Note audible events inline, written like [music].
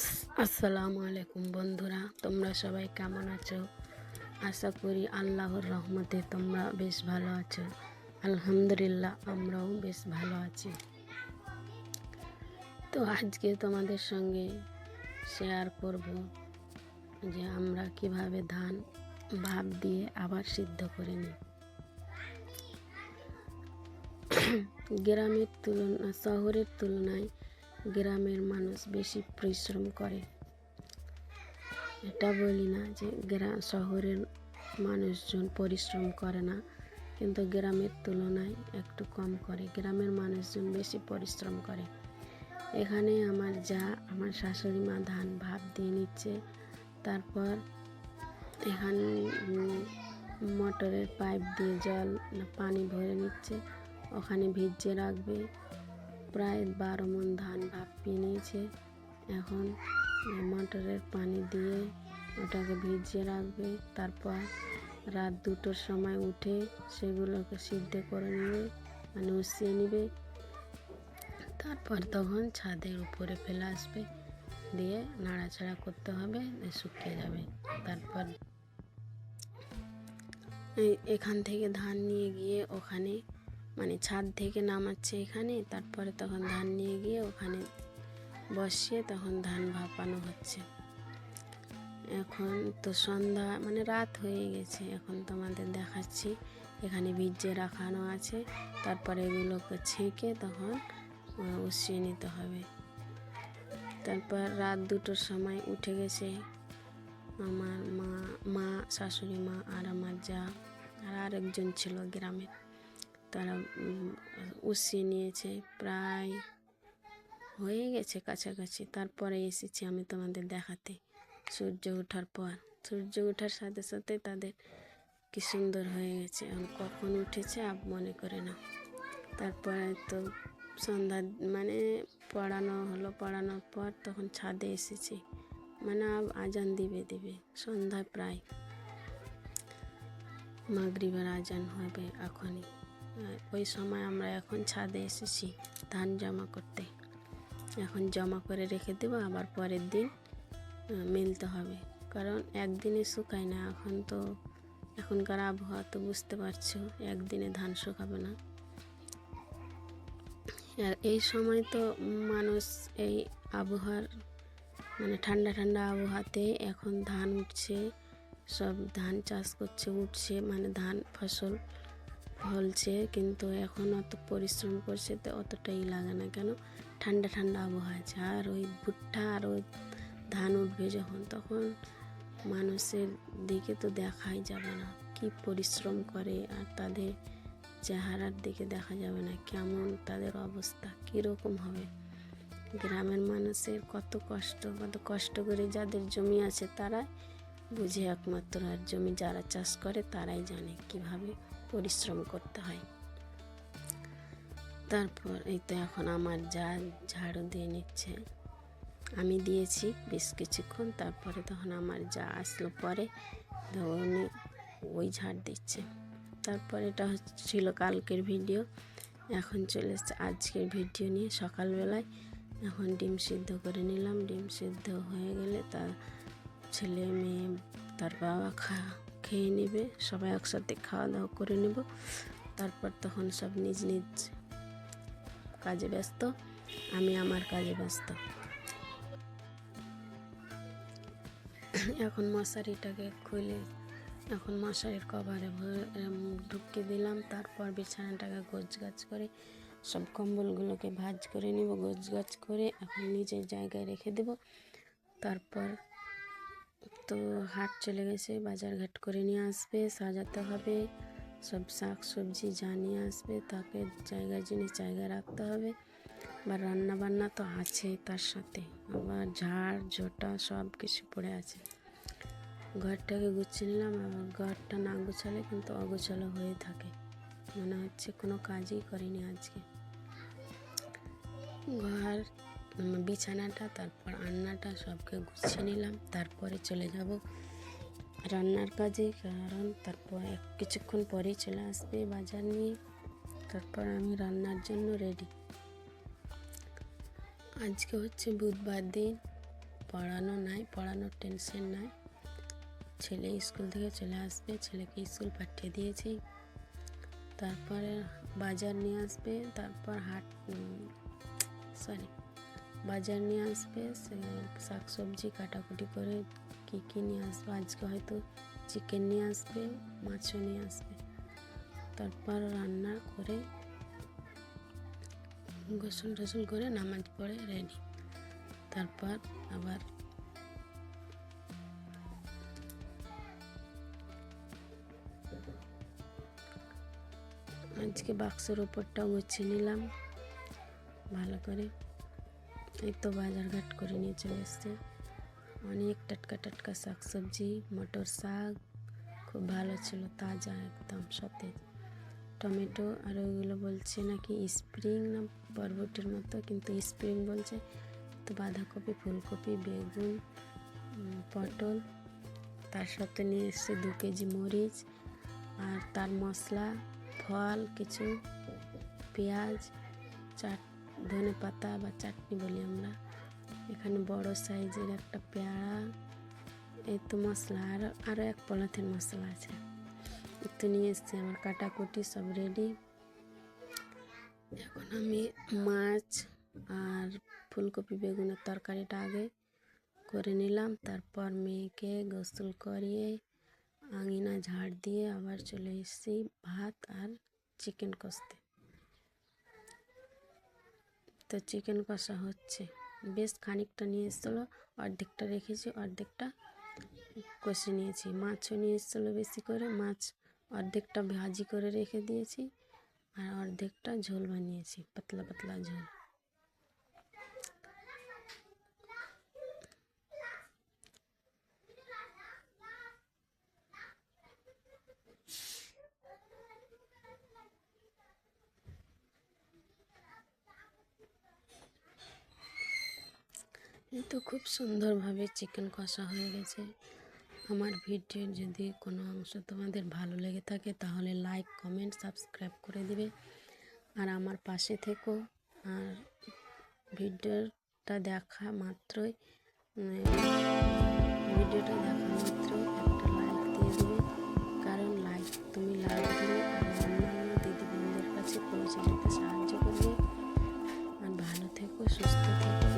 আস- আসসালামু আলাইকুম বন্ধুরা, তোমরা সবাই কেমন আছো? আশা করি আল্লাহর রহমতে তোমরা বেশ ভালো আছো। আলহামদুলিল্লাহ, আমরাও বেশ ভালো আছি। তো আজকে তোমাদের সঙ্গে শেয়ার করব যে আমরা কীভাবে ধান ভাপ দিয়ে আবার সিদ্ধ করে নিই। [clears throat] গ্রামের তুলনা, শহরের তুলনায় গ্রামের মানুষ বেশি পরিশ্রম করে। এটা বলি না যে গ্রাম শহরের মানুষজন পরিশ্রম করে না, কিন্তু গ্রামের তুলনায় একটু কম করে। গ্রামের মানুষজন বেশি পরিশ্রম করে। এখানে আমার যা, আমার শাশুড়ি মা ধান ভাপ দিয়ে নিচ্ছে। তারপর এখানে মোটরের পাইপ দিয়ে জল, পানি ভরে নিচ্ছে। ওখানে ভিজিয়ে রাখবে। প্রায় বারো মন ধান ভাপিয়ে নিয়েছে। এখন মোটরের পানি দিয়ে ওটাকে ভিজিয়ে রাখবে। তারপর রাত দুটোর সময় উঠে সেগুলোকে সিদ্ধ করে নেবে মানে উসিয়ে নেবে। তারপর তখন ছাদের উপরে ফেলে আসবে। দিয়ে নাড়াচাড়া করতে হবে শুকিয়ে যাবে। তারপর এখান থেকে ধান নিয়ে গিয়ে ওখানে মানে ছাদ থেকে নামাচ্ছে এখানে, তারপরে তখন ধান নিয়ে গিয়ে ওখানে বসিয়ে তখন ধান ভাপানো হচ্ছে। এখন তো সন্ধ্যা মানে রাত হয়ে গেছে, এখন তোমাদের দেখাচ্ছি। এখানে ভিজে রাখানো আছে, তারপরে এগুলোকে ছেঁকে তখন উসিয়ে নিতে হবে। তারপর রাত দুটোর সময় উঠে গেছে আমার মা মা, শাশুড়ি মা আর আমার যা, আর আরেকজন ছিল গ্রামের। তারা উসিয়ে নিয়েছে। প্রায় হয়ে গেছে কাছাকাছি। তারপরে এসেছি আমি তোমাদের দেখাতে। সূর্য ওঠার পর। সূর্য ওঠার সাথে সাথে তাদের কি সুন্দর হয়ে গেছে। কখন উঠেছে আপ মনে করে না। তারপরে তো সন্ধ্যা মানে পড়ানো হলো। পড়ানোর পর তখন ছাদে এসেছি। মানে আজান দিবে দিবে। সন্ধ্যায় প্রায়। মাগরিবের আজান হবে এখনই। ওই সময় আমরা এখন ছাদে এসেছি ধান জমা করতে। এখন জমা করে রেখে দেবো, আবার পরের দিন মিলতে হবে। কারণ একদিনে শুকায় না, এখন তো এখনকার আবহাওয়া তো বুঝতে পারছ, একদিনে ধান শুকাবে না। আর এই সময় তো মানুষ এই আবহাওয়ার মানে ঠান্ডা ঠান্ডা আবহাওয়াতে এখন ধান উঠছে, সব ধান চাষ করছে, উঠছে মানে ধান ফসল ফলছে কিন্তু এখন অত পরিশ্রম করছে তো অতটাই লাগে না কেন? ঠান্ডা ঠান্ডা আবহাওয়া আছে। আর ওই ভুট্টা আর ওই ধান উঠবে যখন, তখন মানুষের দিকে তো দেখাই যাবে না। কি পরিশ্রম করে আর তাদের চেহারার দিকে দেখা যাবে না। কেমন তাদের অবস্থা কীরকম হবে? গ্রামের মানুষের কত কষ্ট কত কষ্ট করে যাদের জমি আছে তারা বুঝে একমাত্র। আর জমি যারা চাষ করে তারাই জানে কীভাবে পরিশ্রম করতে হয়। তারপর এই তো এখন আমার যা ঝাড়ু দিয়ে নিচ্ছে, আমি দিয়েছি বেশ কিছুক্ষণ, তারপরে তখন আমার যা আসলো পরে উনি ওই ঝাড় দিচ্ছে। তারপর এটা ছিল কালকের ভিডিও, এখন চলে এসছে আজকের ভিডিও নিয়ে সকালবেলায়। এখন ডিম সিদ্ধ করে নিলাম, ডিম সিদ্ধ হয়ে গেলে তার ছেলে মেয়ে, তার বাবা খা খেয়ে নেবে, সবাই একসাথে খাওয়া দাওয়া করে নেব। তারপর তখন সব নিজ নিজ কাজে ব্যস্ত, আমি আমার কাজে ব্যস্ত। এখন মশারিটাকে খুলে, এখন মশারির কভারে ভরে ঢুকিয়ে দিলাম। তারপর বিছানাটাকে গোছ গাছ করে, সব কম্বলগুলোকে ভাজ করে নিব গোছ গাছ করে এখন নিজের জায়গায় রেখে দেব। তারপর তো হাট চলে গেছে, বাজার ঘাট করে নিয়ে আসবে, সাজাতে হবে। সব শাক সবজি যা নিয়ে আসবে, তাকে জায়গায় জিনিস জায়গায় রাখতে হবে। বা রান্না বান্না তো আছেই তার সাথে। আবার ঝাড়, ঝোটা সব কিছু পড়ে আছে। ঘরটাকে গুছিয়ে নিলাম। আবার ঘরটা না গুছালে কিন্তু অগোছালো হয়ে থাকে। মনে হচ্ছে কোনো কাজই করিনি আজকে। ঘর বিছানাটা, তারপর আন্নাটা সবকে গুছিয়ে নিলাম, তারপরে চলে যাব রান্নার কাজে, কারণ তারপর এক কিছুক্ষণ পরেই চলে আসবে বাজার নিয়ে, তারপর আমি রান্নার জন্য রেডি আজকে হচ্ছে বুধবার দিন, পড়ানো নাই, পড়ানোর টেনশন নাই। ছেলে স্কুল থেকে চলে আসবে, ছেলেকে স্কুল পাঠিয়ে দিয়েছি। তারপরে বাজার নিয়ে আসবে, তারপর হাট সরি বাজার নিয়ে আসবে শাক সবজি কাটাকুটি করে কী কী নিয়ে আসবে, আজকে হয়তো চিকেন নিয়ে আসবে, মাছও নিয়ে আসবে। তারপর রান্না করে গোসল টোসল করে নামাজ পড়ে রেডি তারপর আবার আজকে বাক্সের ওপরটাও গুছিয়ে নিলাম, ভালো করে। এই তো বাজার ঘাট করে নিয়ে চলে এসছে। অনেক টাটকা টাটকা শাক সবজি মটর শাক, খুব ভালো ছিল, তাজা একদম সতেজ টমেটো আর ওইগুলো বলছে নাকি স্প্রিং না বরবটির মতো, কিন্তু স্প্রিং বলছে। তো বাঁধাকপি, ফুলকপি, বেগুন পটল, তার সাথে নিয়ে এসছে দু কেজি মরিচ আর তার মশলা, ফল, কিছু পেঁয়াজ চাট ধনে পাতা বা চাটনি বলি আমরা। এখানে বড় সাইজের একটা পেয়ারা, এই তো মশলা, আর আরও এক পলাথিন মশলা আছে। একটু নিয়ে এসছি, আমার কাটাকুটি সব রেডি এখন আমি মাছ আর ফুলকপি বেগুনের তরকারিটা আগে করে নিলাম, তারপর মেয়েকে গোসল করিয়ে আঙিনা ঝাড় দিয়ে আবার চলে এসেছি ভাত আর চিকেন কষতে। তো চিকেন কষা হচ্ছে। বেশ খানিকটা নিয়ে এসেছিল, অর্ধেকটা রেখেছি, অর্ধেকটা কষে নিয়েছি। মাছও নিয়ে এসেছিল বেশি করে, মাছ অর্ধেকটা ভাজি করে রেখে দিয়েছি, আর অর্ধেকটা ঝোল বানিয়েছি, পাতলা পাতলা ঝোল। তো খুব সুন্দরভাবে চিকেন কষা হয়ে গেছে। আমার ভিডিও যদি কোনো অংশ তোমাদের ভালো লেগে থাকে, তাহলে লাইক কমেন্ট সাবস্ক্রাইব করে দিবে। আর আমার পাশে থেকো। আর ভিডিওটা দেখা মাত্রই মানে ভিডিওটা দেখা মাত্র একটা লাইক দিয়ে দেবে। কারণ লাইক তুমি লাইক দিলে আর অন্যান্য দিদিবন্ধুদের কাছে পৌঁছে যেতে সাহায্য করবে। আর ভালো থেকো, সুস্থ থেকো।